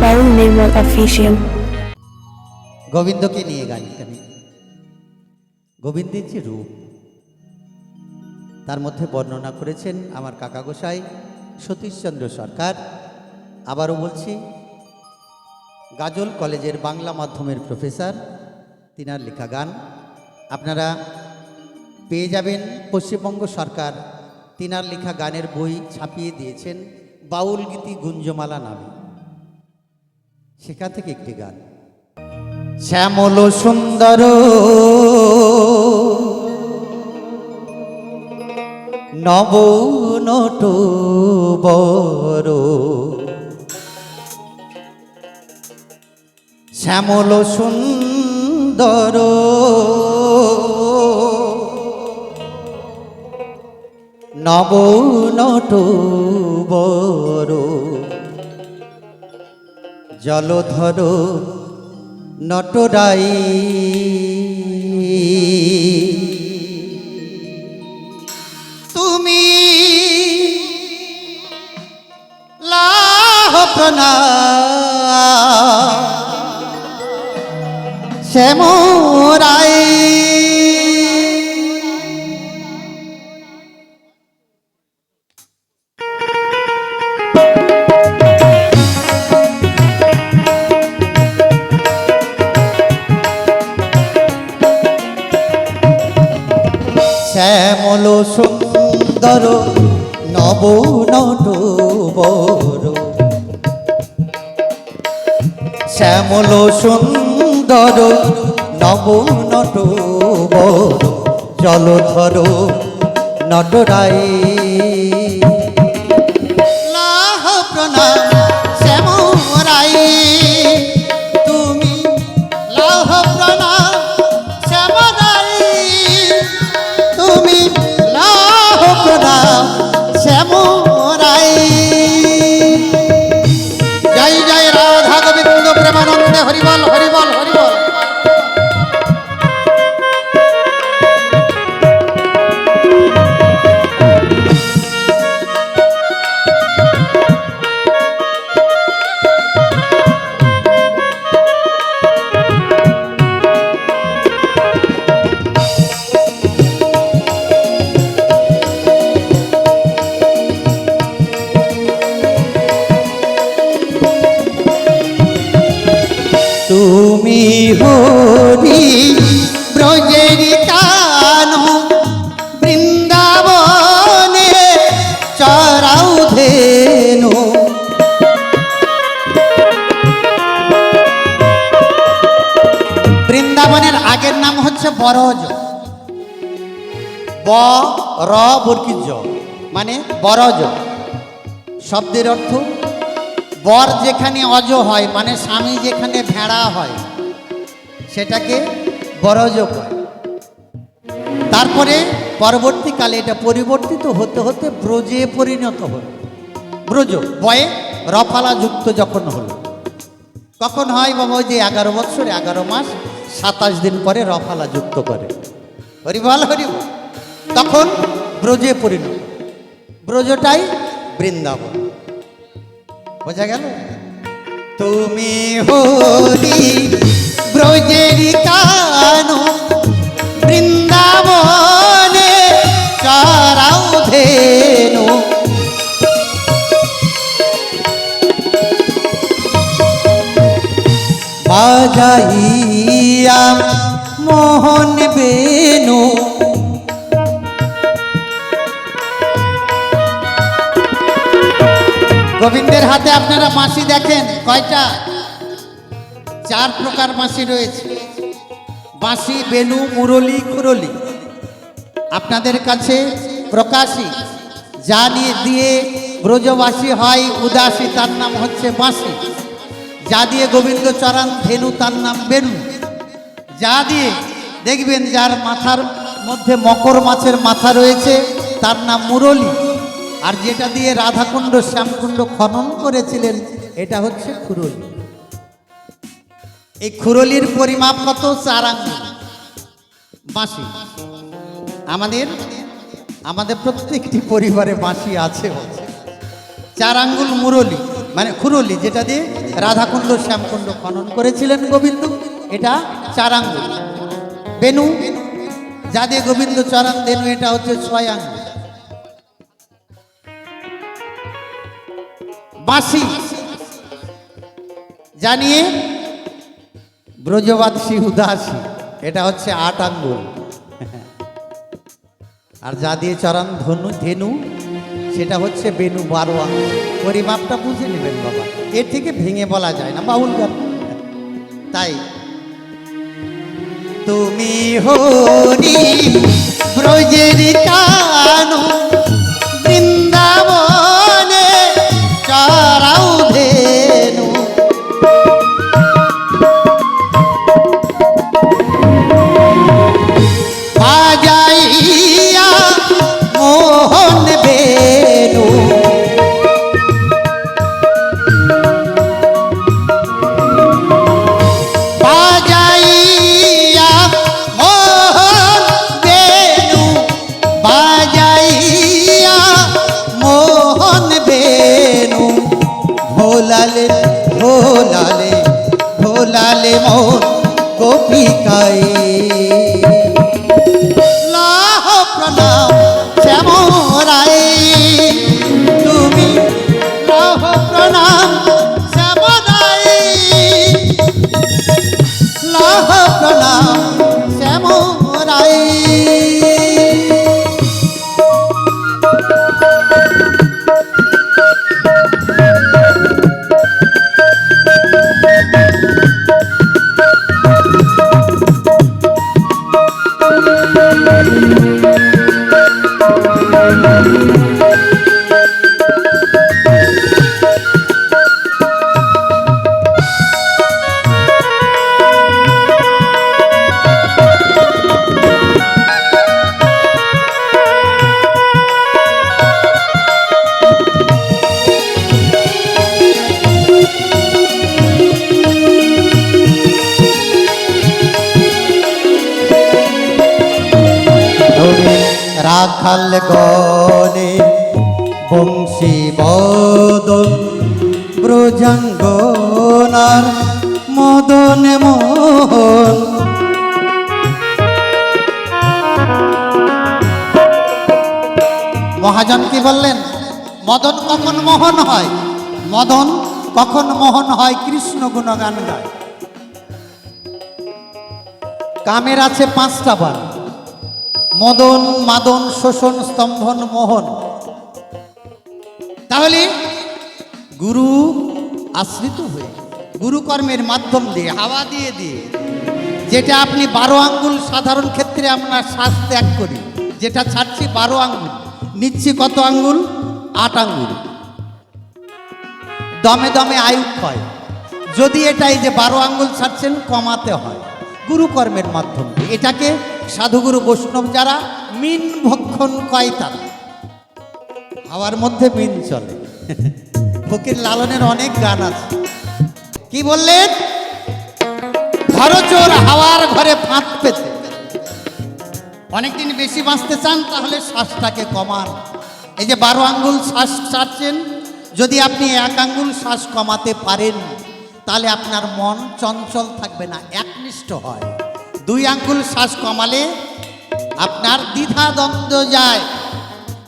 পারুল নির্মল official গোবিন্দকে নিয়ে গান গোবিন্দের যে রূপ, তার মধ্যে বর্ণনা করেছেন আমার কাকা গোসাই, সতীশচন্দ্র সরকার। আবারও বলছি, গাজল কলেজের বাংলা মাধ্যমের প্রফেসর, তিনার লেখা গান। আপনারা পেয়ে যাবেন পশ্চিমবঙ্গ সরকার, তিনার লেখা গানের বই ছাপিয়ে দিয়েছেন বাউল গীতি গুঞ্জমালা নামে। সেখান থেকে একটি গান। শ্যামল সুন্দর নব নট বর। শ্যামল সুন্দর নব নট বর। জলধর নটরাই। তুমি লাহ প্রণা। শ্যামরাই সুন্দর নব নট বর শ্যামল সুন্দর নব নট বর জলধর নটরাই বৃন্দাবনের আগের নাম হচ্ছে বরজ। ব, র মানে বরজ। শব্দের অর্থ বর যেখানে অজ হয় মানে স্বামী যেখানে ভেড়া হয়, সেটাকে বরজ কয় তারপরে পরবর্তীকালে এটা পরিবর্তিত হতে হতে ব্রজে পরিণত হল। ব্রজ, বয়ে রফালা যুক্ত যখন হলো কখন হয় বাবা ওই যে এগারো বছর, এগারো মাস সাতাশ দিন পরে রফালা যুক্ত করে। হরিবল হরিবল তখন ব্রজে পরিণত। ব্রজটাই বৃন্দাবন। বোঝা গেল? তুমি হরি ব্রজের কানো বৃন্দাবনে চারাও ধেনু। বাজাইয়া মোহন বেনু। গোবিন্দের হাতে আপনারা মাসি দেখেন, কয়টা? চার প্রকার মাসি রয়েছে। বাঁশি বেনু, মুরলি, কুরলি। আপনাদের কাছে প্রকাশী যা নিয়ে দিয়ে ব্রজবাসী হয় উদাসী, তার নাম হচ্ছে বাঁশি যা দিয়ে গোবিন্দ চরণ, ধেনু, তার নাম বেনু। যা দিয়ে দেখবেন যার মাথার মধ্যে মকর মাছের মাথা রয়েছে, তার নাম মুরলী। আর যেটা দিয়ে রাধাকুণ্ড, শ্যামকুণ্ড খনন করেছিলেন, এটা হচ্ছে খুরলি। এই খুরলির পরিমাপ কত? চার আঙ্গুল। বাঁশি। আমাদের আমাদের প্রত্যেকটি পরিবারে বাঁশি আছে চার আঙ্গুল মুরলি মানে খুরলি, যেটা দিয়ে রাধাকুণ্ড, শ্যামকুণ্ড খনন করেছিলেন গোবিন্দ। এটা চার আঙ্গুল বেনু যা গোবিন্দ চরণ দেনু এটা হচ্ছে ছয় বাঁশি, জানিয়ে ব্রজবাদী উদাসী, এটা হচ্ছে আট আঙ্গুল। আর যা দিয়ে চরণ ধনু, ধেনু, সেটা হচ্ছে বেনু বারো আঙ্গুল। পরিমাপটা বুঝে নেবেন বাবা, এর থেকে ভেঙে বলা যায় না, বাউল গান। তাই তুমি হরি ব্রজের কানু মোর রাখাল গনে বংশী বদন, ব্রজাঙ্গনার মদন মোহন। মহাজন কি বললেন? মদন কখন মোহন হয়? মদন কখন মোহন হয়? কৃষ্ণ গুণগান গায়। কামের আছে পাঁচটা বার। মদন, মাদন, শোষণ, স্তম্ভন, মোহন। তাহলে গুরু আশ্রিত হয়ে গুরুকর্মের মাধ্যম দিয়ে, হাওয়া দিয়ে দিয়ে, যেটা আপনি বারো আঙ্গুল সাধারণ ক্ষেত্রে আপনার শ্বাস ত্যাগ করি, যেটা ছাড়ছি বারো আঙ্গুল, নিচ্ছি কত আঙ্গুল? আট আঙ্গুল। দমে দমে আয়ু হয় যদি এটাই যে বারো আঙ্গুল ছাড়ছেন, কমাতে হয়। গুরুকর্মের মাধ্যম এটাকে সাধুগুরু বৈষ্ণব যারা, মিন ভক্ষণ কয় তারা। হাওয়ার মধ্যে মিন চলে। ফকির লালনের অনেক গান আছে। কি বললেন? ঘরচোর হাওয়ার ঘরে ফাঁক পেতে। অনেকদিন বেশি বাঁচতে চান, তাহলে শ্বাসটাকে কমান। এই যে বারো আঙ্গুল শ্বাস ছাড়ছেন, যদি আপনি এক আঙ্গুল শ্বাস কমাতে পারেন, তাহলে আপনার মন চঞ্চল থাকবে না, একনিষ্ঠ হয়। দুই আঙ্গুল শ্বাস কমালে আপনার দ্বিধা দ্বন্দ্ব যায়।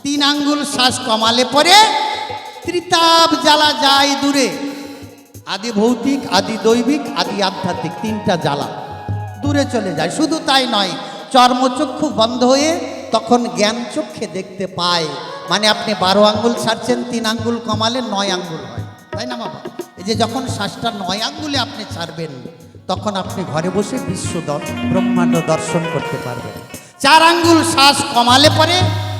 তিন আঙ্গুল শ্বাস কমালে পরে ত্রিতাপ জ্বালা যায় দূরে। আদি ভৌতিক, আদি দৈবিক, আদি আধ্যাত্মিক তিনটা জ্বালা দূরে চলে যায়। শুধু তাই নয়, চর্মচক্ষু বন্ধ হয়ে তখন জ্ঞান চক্ষে দেখতে পায়। মানে আপনি বারো আঙ্গুল ছাড়ছেন তিন আঙ্গুল কমালে নয় আঙ্গুল হয়। তাই না বাবা? এই যে যখন শ্বাসটা নয় আঙ্গুলে আপনি ছাড়বেন তখন আপনি ঘরে বসে বিশ্ব ব্রহ্মাণ্ড দর্শন করতে পারবেন। চার আঙ্গুল শ্বাস কমালে পরে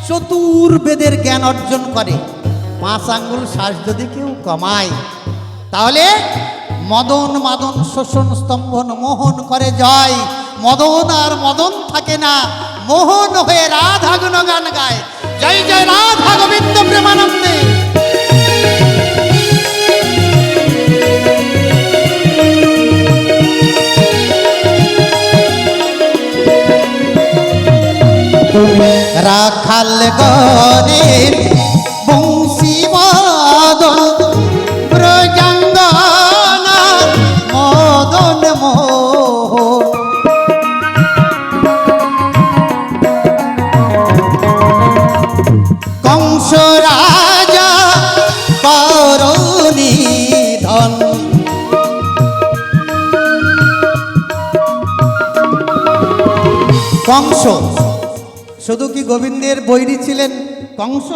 চতুর্বেদের জ্ঞান অর্জন করে। পাঁচ আঙ্গুল শ্বাস যদি কেউ কমায়, তাহলে মদন মাদন শোষণ স্তম্ভন মোহন করে জয়। মদন আর মদন থাকে না, মোহন হয়ে রাধা গুণগান গায়। জয় জয় রাধা গোবিন্দ প্রেমানন্দে। রাখাল গরিব বংশী মদন ব্রজাঙ্গনার মদন মোহ কংস রাজা করুণী ধন। কংস শুধু কি গোবিন্দের বৈরী ছিলেন কংস?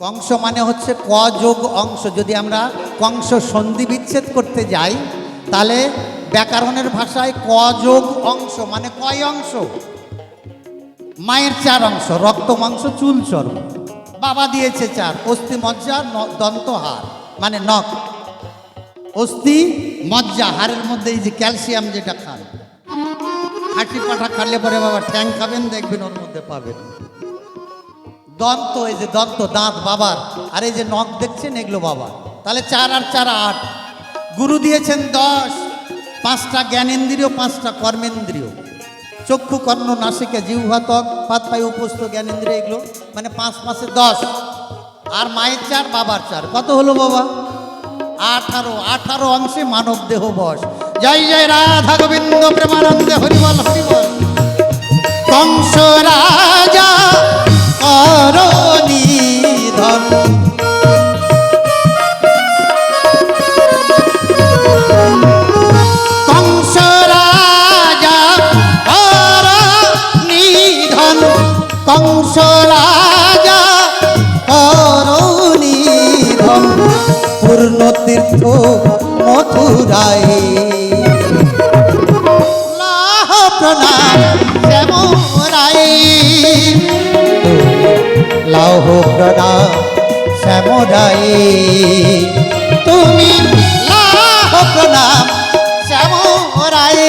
কংস মানে হচ্ছে ক যোগ অংশ। যদি আমরা কংস সন্ধি বিচ্ছেদ করতে যাই, তাহলে ব্যাকরণের ভাষায় ক যোগ অংশ মানে কয় অংশ? মায়ের চার অংশ, রক্ত, মাংস, চুল বাবা দিয়েছে চার, অস্থি, মজ্জা দন্তহার মানে নখ। অস্থি, মজ্জা, হাড়ের মধ্যে এই যে ক্যালসিয়াম যেটা খান। হাঁটি পাঠা খালে পরে বাবা ঠ্যাং খাবেন, দেখবেন ওর মধ্যে পাবেন। দন্ত, এই যে দন্ত, দাঁত বাবার, আর এই যে নখ দেখছেন, এগুলো বাবার। তাহলে চার আর চার আট। গুরু দিয়েছেন দশ। পাঁচটা জ্ঞানেন্দ্রিয়, পাঁচটা কর্মেন্দ্রিয়। চক্ষু, কর্ণ, নাসিকা, জিহ্বা পাত পাই উপস্থ জ্ঞানেন্দ্রিয় এগুলো মানে পাঁচ পাঁচে দশ। আর মায়ের চার, বাবার চার। কত হলো বাবা? আঠারো। আঠারো অংশে মানব দেহ বস জয় জয়, রাধা গোবিন্দ, প্রেমানন্দে হরিবল। লাহ প্রণাম শ্যাম রায়। লাহ প্রণাম শ্যাম রায়। তুমি লাহ প্রণাম শ্যাম রায়।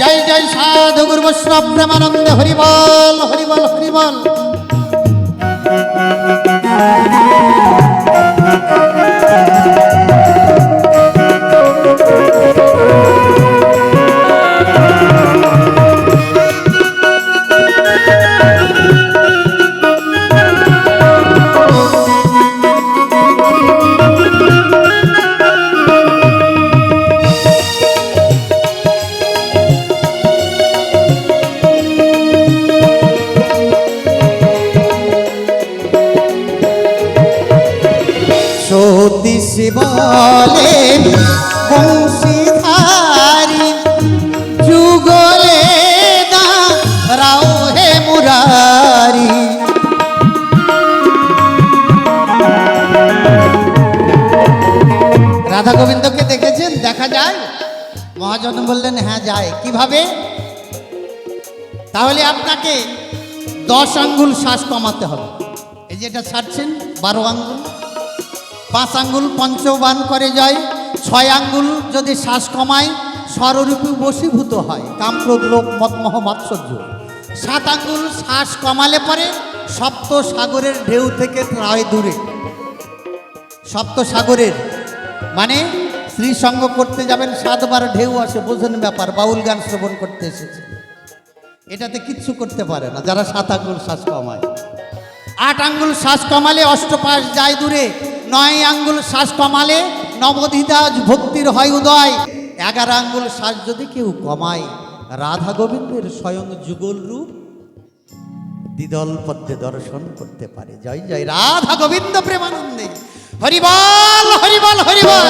জয় জয় সাধু গুরু বৈষ্ণব প্রেমানন্দ হরিবল হরিবল হরিবল। বলে বংশীধারী যুগলে রাও হে মুরারি। দেখেছেন? দেখা যায়। মহাজন বললেন হ্যাঁ যায়। কীভাবে? তাহলে আপনাকে দশ আঙ্গুল শ্বাস কমাতে হবে। এই যেটা ছাড়ছেন, বারো আঙ্গুল। পাঁচ আঙ্গুল পঞ্চবান করে যায়, ছয় আঙ্গুল যদি শ্বাস কমায় স্বরূপী বশীভূত হয়। কামক্রোধ লোক মতমহ মাৎসর্য সাত আঙ্গুল শ্বাস কমালে পরে সপ্ত সাগরের ঢেউ থেকে প্রায় দূরে। সপ্ত সাগরের মানে স্ত্রী সঙ্গ করতে যাবেন, সাতবার ঢেউ আসে, বোঝেন ব্যাপার, বাউল গান শ্রবণ করতে এসেছে। এটাতে কিচ্ছু করতে পারে না, যারা সাত আঙ্গুল শ্বাস কমায়। আট আঙ্গুল শ্বাস কমালে অষ্টপাশ যায় দূরে। নয় আঙ্গুল শ্বাস কমালে নবধিদাজ ভক্তির হয় উদয়। এগারো আঙ্গুল শ্বাস যদি কেউ কমায়, রাধা গোবিন্দের স্বয়ং যুগল রূপ দ্বিদল পদ্মে দর্শন করতে পারে। জয় জয়, রাধা গোবিন্দ প্রেমানন্দে। হরিবল হরিবল হরিবল।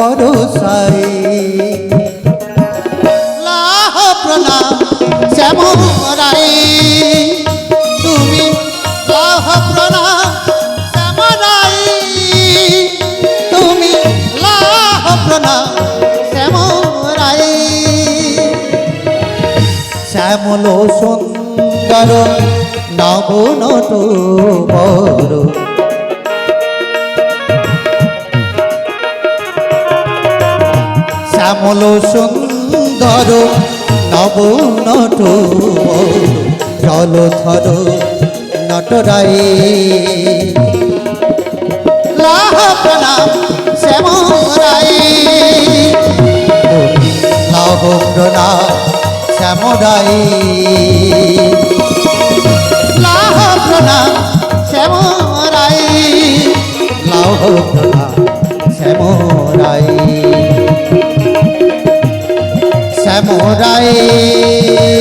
বরসাই লাহ প্রণাম শ্যাম রায় তুমি লাহ প্রণাম শ্যাম তুমি লাহ প্রণাম শ্যাম রায় শ্যামল সুন্দর নব বর। শ্যামল সুন্দর নব নট জলধর নটরাই। লাহ প্রণাম লাহ প্রণাম শ্যামরাই। লাহ প্রণাম শ্যামরাই। শ্যামরাই